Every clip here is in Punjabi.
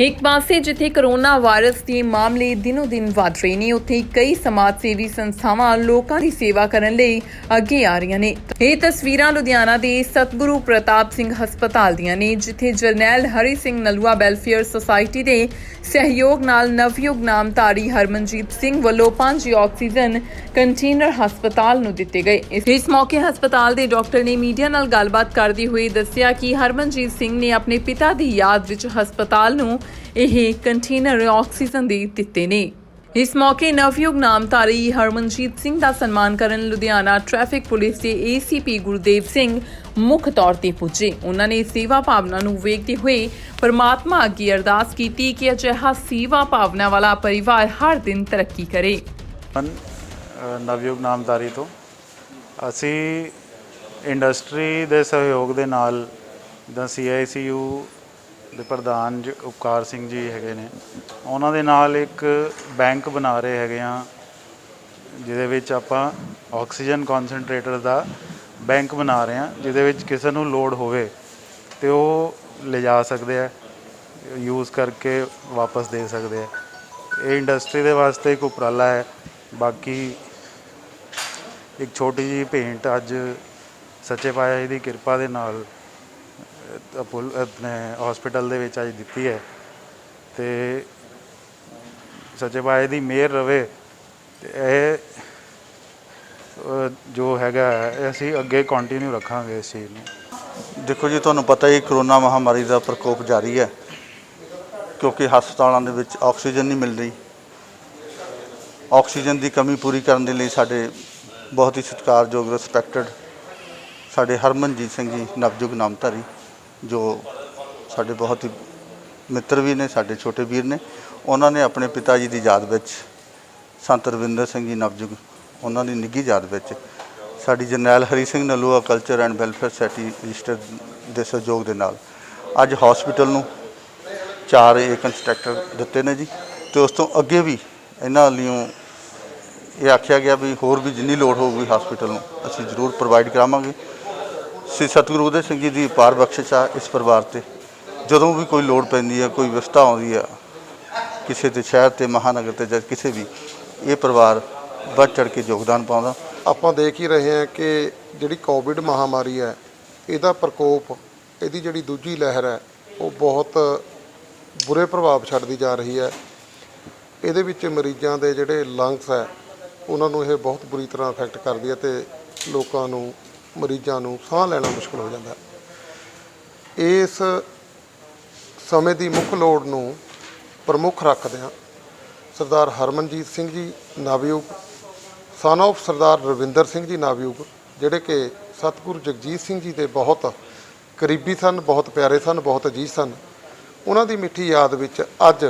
ਇੱਕ ਪਾਸੇ ਜਿੱਥੇ ਕਰੋਨਾ ਵਾਇਰਸ ਦੇ ਮਾਮਲੇ ਦਿਨੋ ਦਿਨ ਵਧ ਰਹੇ ਨੇ, ਉੱਥੇ ਕਈ ਸਮਾਜ ਸੇਵੀ ਸੰਸਥਾਵਾਂ ਲੋਕਾਂ ਦੀ ਸੇਵਾ ਕਰਨ ਲਈ ਅੱਗੇ ਆ ਰਹੀਆਂ ਨੇ। ਇਹ ਤਸਵੀਰਾਂ ਲੁਧਿਆਣਾ ਦੇ ਸਤਿਗੁਰੂ ਪ੍ਰਤਾਪ ਸਿੰਘ ਹਸਪਤਾਲ ਦੀਆਂ ਨੇ, ਜਿੱਥੇ ਜਰਨੈਲ ਹਰੀ ਸਿੰਘ ਨਲੂਆ ਵੈਲਫੇਅਰ ਸੁਸਾਇਟੀ ਦੇ ਸਹਿਯੋਗ ਨਾਲ ਨਵਯੁਗ ਨਾਮਧਾਰੀ ਹਰਮਨਜੀਤ ਸਿੰਘ ਵੱਲੋਂ ਪੰਜ ਆਕਸੀਜਨ ਕੰਟੇਨਰ ਹਸਪਤਾਲ ਨੂੰ ਦਿੱਤੇ ਗਏ। ਇਸ- ਇਸ ਮੌਕੇ ਹਸਪਤਾਲ ਦੇ ਡਾਕਟਰ ਨੇ ਮੀਡੀਆ ਨਾਲ ਗੱਲਬਾਤ ਕਰਦੇ ਹੋਏ ਦੱਸਿਆ ਕਿ ਹਰਮਨਜੀਤ ਸਿੰਘ ਨੇ ਆਪਣੇ ਪਿਤਾ ਦੀ ਯਾਦ ਵਿੱਚ ਹਸਪਤਾਲ ਨੂੰ ਇਹ ਕੰਟੇਨਰ ਆਕਸੀਜਨ ਦੇ ਦਿੱਤੇ ਨੇ। ਇਸ ਮੌਕੇ ਨਵਯੁਗ ਨਾਮਧਾਰੀ ਹਰਮਨਜੀਤ ਸਿੰਘ ਦਾ ਸਨਮਾਨ ਕਰਨ ਲੁਧਿਆਣਾ ਟ੍ਰੈਫਿਕ ਪੁਲਿਸ ਦੇ ਏਸੀਪੀ ਗੁਰਦੇਵ ਸਿੰਘ ਮੁੱਖ ਤੌਰ ਤੇ ਪੁੱਜੇ। ਉਹਨਾਂ ਨੇ ਸੇਵਾ ਭਾਵਨਾ ਨੂੰ ਵੇਖਦੇ ਹੋਏ ਪਰਮਾਤਮਾ ਅੱਗੇ ਅਰਦਾਸ ਕੀਤੀ ਕਿ ਅਜਿਹਾ ਸੇਵਾ ਭਾਵਨਾ ਵਾਲਾ ਪਰਿਵਾਰ ਹਰ ਦਿਨ ਤਰੱਕੀ ਕਰੇ। ਨਵਯੁਗ ਨਾਮਧਾਰੀ ਤੋਂ ਅਸੀਂ ਇੰਡਸਟਰੀ ਦੇ ਸਹਿਯੋਗ ਦੇ ਨਾਲ ਜਿੱਦਾਂ ਸੀਆਈਸੀਯੂ ਦੇ ਪ੍ਰਧਾਨ ਜ- ਉਪਕਾਰ ਸਿੰਘ ਜੀ ਹੈਗੇ ਨੇ। ਉਹਨਾਂ ਦੇ ਨਾਲ ਇੱਕ ਬੈਂਕ ਬਣਾ ਰਹੇ ਹੈਗੇ ਆ, ਜਿਹਦੇ ਵਿੱਚ ਆਪਾਂ ਆਕਸੀਜਨ ਕਨਸੈਂਟਰੇਟਰ ਦਾ ਬੈਂਕ ਬਣਾ ਰਹੇ ਆ, ਜਿਹਦੇ ਵਿੱਚ ਕਿਸੇ ਨੂੰ ਲੋਡ ਹੋਵੇ ਤੇ ਉਹ ਲਿਜਾ ਸਕਦੇ ਆ ਯੂਜ਼ ਕਰਕੇ ਵਾਪਸ ਦੇ ਸਕਦੇ ਆ। ਇਹ ਇੰਡਸਟਰੀ ਦੇ ਵਾਸਤੇ ਇੱਕ ਉਪਰਾਲਾ ਹੈ। ਬਾਕੀ ਇੱਕ ਛੋਟੀ ਜਿਹੀ ਭੇਂਟ ਅੱਜ ਸੱਚੇ ਪਾਤਸ਼ਾਹ ਜੀ ਦੀ ਕਿਰਪਾ ਦੇ ਨਾਲ ਪੁਲ ਆਪਣੇ ਹਸਪੀਟਲ ਦੇ ਵਿੱਚ ਅੱਜ ਦਿੱਤੀ ਹੈ। ਤੇ ਸੱਚੇ ਪਾਤਸ਼ਾਹ ਦੀ ਮਿਹਰ ਰਵੇ। ਤੇ ਇਹ ਜੋ ਹੈਗਾ ਹੈ, ਅਸੀਂ ਅੱਗੇ ਕੰਟੀਨਿਊ ਰੱਖਾਂਗੇ ਇਸ ਚੀਜ਼ ਨੂੰ। ਦੇਖੋ ਜੀ ਤੁਹਾਨੂੰ ਪਤਾ ਹੀ ਕਰੋਨਾ ਮਹਾਮਾਰੀ ਦਾ ਪ੍ਰਕੋਪ ਜਾਰੀ ਹੈ। ਕਿਉਂਕਿ ਹਸਪਤਾਲਾਂ ਦੇ ਵਿੱਚ ਆਕਸੀਜਨ ਨਹੀਂ ਮਿਲ ਰਹੀ। ਆਕਸੀਜਨ ਦੀ ਕਮੀ ਪੂਰੀ ਕਰਨ ਦੇ ਲਈ ਸਾਡੇ ਬਹੁਤ ਹੀ ਸਤਿਕਾਰਯੋਗ ਰਿਸਪੈਕਟਡ ਸਾਡੇ ਹਰਮਨਜੀਤ ਸਿੰਘ ਜੀ ਨਵਜੁਗ ਨਾਮਧਾਰੀ। ਜੋ ਸਾਡੇ ਬਹੁਤ ਹੀ ਮਿੱਤਰ ਵੀ ਨੇ, ਸਾਡੇ ਛੋਟੇ ਵੀਰ ਨੇ, ਉਹਨਾਂ ਨੇ ਆਪਣੇ ਪਿਤਾ ਜੀ ਦੀ ਯਾਦ ਵਿੱਚ ਸੰਤ ਰਵਿੰਦਰ ਸਿੰਘ ਜੀ ਨਵਜੁਗ, ਉਹਨਾਂ ਦੀ ਨਿੱਘੀ ਯਾਦ ਵਿੱਚ ਸਾਡੀ Jarnail Hari Singh Nalua culture and welfare society register ਦੇ ਸਹਿਯੋਗ ਦੇ ਨਾਲ ਅੱਜ ਹਸਪੀਟਲ ਨੂੰ ਚਾਰ ਏ ਕੰਸਟਰਕਟਰ ਦਿੱਤੇ ਨੇ ਜੀ ਤੇ ਉਸ ਤੋਂ ਅੱਗੇ ਵੀ ਇਹਨਾਂ ਲਈਓ ਇਹ ਆਖਿਆ ਗਿਆ ਵੀ ਹੋਰ ਵੀ ਜਿੰਨੀ ਲੋੜ ਹੋਊਗੀ ਹਸਪੀਟਲ ਨੂੰ ਅਸੀਂ ਜ਼ਰੂਰ ਪ੍ਰੋਵਾਈਡ ਕਰਾਵਾਂਗੇ। ਸ੍ਰੀ ਸਤਿਗੁਰੂ ਉਦੇ ਸਿੰਘ ਜੀ ਦੀ ਪਾਰ ਬਖਸ਼ਿਸ਼ ਆ ਇਸ ਪਰਿਵਾਰ ਤੇ। ਜਦੋਂ ਵੀ ਕੋਈ ਲੋੜ ਪੈਂਦੀ ਹੈ ਕੋਈ ਵਿਵਸਥਾ ਆਉਂਦੀ ਹੈ ਕਿਸੇ ਦੇ ਸ਼ਹਿਰ ਤੇ, ਮਹਾਨਗਰ ਤੇ ਜਾਂ ਕਿਸੇ ਵੀ, ਇਹ ਪਰਿਵਾਰ ਵੱਧ ਚੜ ਕੇ ਯੋਗਦਾਨ ਪਾਉਂਦਾ। ਆਪਾਂ ਦੇਖ ਹੀ ਰਹੇ ਹਾਂ ਕਿ ਜਿਹੜੀ ਕੋਵਿਡ ਮਹਾਮਾਰੀ ਹੈ, ਇਹਦਾ ਪ੍ਰਕੋਪ, ਇਹਦੀ ਜਿਹੜੀ ਦੂਜੀ ਲਹਿਰ ਹੈ, ਉਹ ਬਹੁਤ ਬੁਰੇ ਪ੍ਰਭਾਵ ਛੱਡਦੀ ਜਾ ਰਹੀ ਹੈ। ਇਹਦੇ ਵਿੱਚ ਮਰੀਜ਼ਾਂ ਦੇ ਜਿਹੜੇ ਲੰਗਸ ਹੈ, ਉਹਨਾਂ ਨੂੰ ਇਹ ਬਹੁਤ ਬੁਰੀ ਤਰ੍ਹਾਂ ਅਫੈਕਟ ਕਰਦੀ ਹੈ ਤੇ ਲੋਕਾਂ ਨੂੰ ਮਰੀਜ਼ਾਂ ਨੂੰ ਸਾਹ ਲੈਣਾ ਮੁਸ਼ਕਲ ਹੋ ਜਾਂਦਾ। ਹੈ ਇਸ ਸਮੇਂ ਦੀ ਮੁੱਖ ਲੋੜ ਨੂੰ ਪ੍ਰਮੁੱਖ ਰੱਖਦਿਆਂ ਸਰਦਾਰ ਹਰਮਨਜੀਤ ਸਿੰਘ ਜੀ ਨਾਵਯੁਗ ਸਨ of ਸਰਦਾਰ ਰਵਿੰਦਰ ਸਿੰਘ ਜੀ ਨਵਯੁਗ ਜਿਹੜੇ ਕਿ ਸਤਿਗੁਰੂ ਜਗਜੀਤ ਸਿੰਘ ਜੀ ਦੇ ਬਹੁਤ ਕਰੀਬੀ ਸਨ, ਬਹੁਤ ਪਿਆਰੇ ਸਨ, ਬਹੁਤ ਅਜੀਜ਼ ਸਨ, ਉਹਨਾਂ ਦੀ ਮਿੱਠੀ ਯਾਦ ਵਿੱਚ ਅੱਜ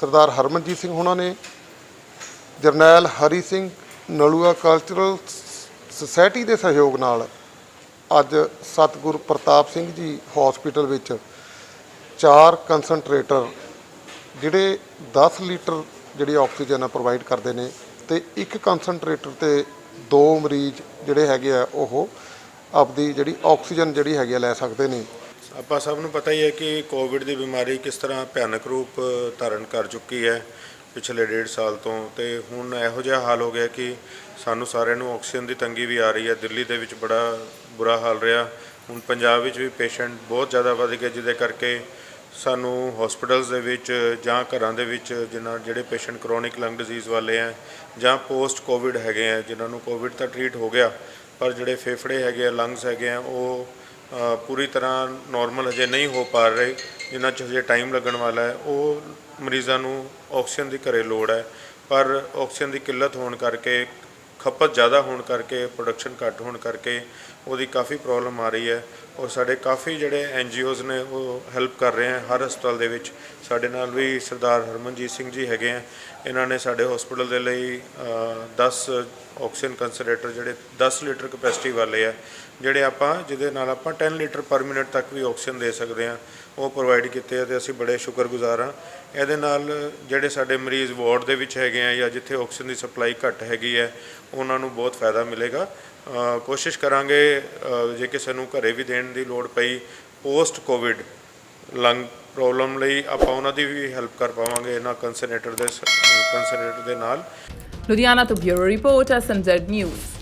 ਸਰਦਾਰ ਹਰਮਨਜੀਤ ਸਿੰਘ ਉਹਨਾਂ ਨੇ ਜਰਨੈਲ ਹਰੀ ਸਿੰਘ ਨਲੂਆ ਕਲਚਰਲ ਸੁਸਾਇਟੀ ਦੇ ਸਹਿਯੋਗ ਨਾਲ ਅੱਜ ਸਤਿਗੁਰੂ ਪ੍ਰਤਾਪ ਸਿੰਘ ਜੀ ਹਸਪੀਟਲ ਵਿੱਚ ਚਾਰ ਕਨਸੈਂਟਰੇਟਰ ਜਿਹੜੇ 10 ਲੀਟਰ ਜਿਹੜੀ ਆਕਸੀਜਨ ਆ ਪ੍ਰੋਵਾਈਡ ਕਰਦੇ ਨੇ ਤੇ ਇੱਕ ਕਨਸੈਂਟਰੇਟਰ ਤੇ ਦੋ ਮਰੀਜ਼ ਜਿਹੜੇ ਹੈਗੇ ਆ, ਉਹ ਆਪਦੀ ਜਿਹੜੀ ਆਕਸੀਜਨ ਜਿਹੜੀ ਹੈਗੀ ਆ ਲੈ ਸਕਦੇ ਨੇ। ਆਪਾਂ ਸਭ ਨੂੰ ਪਤਾ ਹੀ ਹੈ ਕਿ ਕੋਵਿਡ ਦੀ ਬਿਮਾਰੀ ਕਿਸ ਤਰ੍ਹਾਂ ਭਿਆਨਕ ਰੂਪ ਧਾਰਨ ਕਰ ਚੁੱਕੀ ਹੈ। ਪਿਛਲੇ ਡੇਢ ਸਾਲ ਤੋਂ ਤੇ ਹੁਣ ਇਹੋ ਜਿਹਾ ਹਾਲ ਹੋ ਗਿਆ ਕਿ ਸਾਨੂੰ ਸਾਰਿਆਂ ਨੂੰ ਆਕਸੀਜਨ ਦੀ ਤੰਗੀ ਵੀ ਆ ਰਹੀ ਹੈ। ਦਿੱਲੀ ਦੇ ਵਿੱਚ ਬੜਾ ਬੁਰਾ ਹਾਲ ਰਿਹਾ। ਹੁਣ ਪੰਜਾਬ ਵਿੱਚ ਵੀ ਪੇਸ਼ੈਂਟ ਬਹੁਤ ਜ਼ਿਆਦਾ ਵੱਧ ਗਏ, ਜਿਹਦੇ ਕਰਕੇ ਸਾਨੂੰ ਹਸਪੀਟਲਸ ਦੇ ਵਿੱਚ ਜਾਂ ਘਰਾਂ ਦੇ ਵਿੱਚ ਜਿਨ੍ਹਾਂ ਜਿਹੜੇ ਪੇਸ਼ੈਂਟ ਕਰੋਨਿਕ ਲੰਗ ਡਿਜ਼ੀਜ਼ ਵਾਲੇ ਆ ਜਾਂ ਪੋਸਟ ਕੋਵਿਡ ਹੈਗੇ ਆ, ਜਿਨ੍ਹਾਂ ਨੂੰ ਕੋਵਿਡ ਤਾਂ ਟ੍ਰੀਟ ਹੋ ਗਿਆ, ਪਰ ਜਿਹੜੇ ਫੇਫੜੇ ਹੈਗੇ ਆ ਲੰਗਸ ਹੈਗੇ ਆ, ਉਹ ਪੂਰੀ ਤਰ੍ਹਾਂ ਨਾਰਮਲ ਹਜੇ ਨਹੀਂ ਹੋ ਪਾ ਰਹੇ। ਜਿਨ੍ਹਾਂ 'ਚ ਹਜੇ ਟਾਈਮ ਲੱਗਣ ਵਾਲਾ ਹੈ, ਉਹ ਮਰੀਜ਼ਾਂ ਨੂੰ ਆਕਸੀਜਨ ਦੀ ਘਰੇ ਲੋੜ ਹੈ, ਪਰ ਆਕਸੀਜਨ ਦੀ ਕਿੱਲਤ ਹੋਣ ਕਰਕੇ, ਖਪਤ ਜ਼ਿਆਦਾ ਹੋਣ ਕਰਕੇ ਪ੍ਰੋਡਕਸ਼ਨ ਘੱਟ ਹੋਣ ਕਰਕੇ ਉਹਦੀ ਕਾਫੀ ਪ੍ਰੋਬਲਮ ਆ ਰਹੀ ਹੈ। ਔਰ ਸਾਡੇ ਕਾਫੀ ਜਿਹੜੇ ਐਨ ਨੇ ਉਹ ਹੈਲਪ ਕਰ ਰਹੇ ਹਨ ਹਰ ਹਸਪਤਾਲ ਦੇ ਵਿੱਚ। ਸਾਡੇ ਨਾਲ ਵੀ ਸਰਦਾਰ ਹਰਮਨਜੀਤ ਸਿੰਘ ਜੀ ਹੈਗੇ ਆ। ਇਹਨਾਂ ਨੇ ਸਾਡੇ ਹਸਪੀਟਲ ਦੇ ਲਈ ਅ, 10 ਆਕਸੀਜਨ ਕੰਸਨਟਰੇਟਰ ਜਿਹੜੇ 10 ਲੀਟਰ ਕਪੈਸਿਟੀ ਵਾਲੇ ਆ ਜਿਹੜੇ ਆਪਾਂ ਜਿਹਦੇ ਨਾਲ ਆਪਾਂ 10 ਲੀਟਰ ਪਰ ਮਿੰਟ ਤੱਕ ਵੀ ਆਕਸੀਜਨ ਦੇ ਸਕਦੇ ਆ ਉਹ ਪ੍ਰੋਵਾਈਡ ਕੀਤੇ ਆ ਤੇ ਅਸੀਂ ਬੜੇ ਸ਼ੁਕਰਗੁਜ਼ਾਰ ਹਾਂ ਇਹਦੇ ਨਾਲ ਜਿਹੜੇ ਸਾਡੇ ਮਰੀਜ਼ ਵਾਰਡ ਦੇ ਵਿੱਚ ਹੈਗੇ ਆ ਜਾਂ ਜਿੱਥੇ ਆਕਸੀਜਨ ਦੀ ਸਪਲਾਈ ਘੱਟ ਹੈਗੀ ਹੈ ਉਹਨਾਂ ਨੂੰ ਬਹੁਤ ਫਾਇਦਾ ਮਿਲੇਗਾ। ਕੋਸ਼ਿਸ਼ ਕਰਾਂਗੇ ਜੇ ਕਿਸੇ ਨੂੰ ਘਰੇ ਵੀ ਦੇਣ ਦੀ ਲੋੜ ਪਈ ਪੋਸਟ ਕੋਵਿਡ ਲੰਗ ਪ੍ਰੋਬਲਮ ਲਈ ਆਪਾਂ ਉਹਨਾਂ ਦੀ ਵੀ ਹੈਲਪ ਕਰ ਪਾਵਾਂਗੇ ਇਹਨਾਂ ਕੰਸਨਟਰੇਟਰ ਦੇ ਕੰਸਨਟਰੇਟਰ ਦੇ ਨਾਲ। ਲੁਧਿਆਣਾ ਤੋਂ ਬਿਊਰੋ ਰਿਪੋਰਟ ਐਸਐਮਜ਼ੈਡ ਨਿਊਜ਼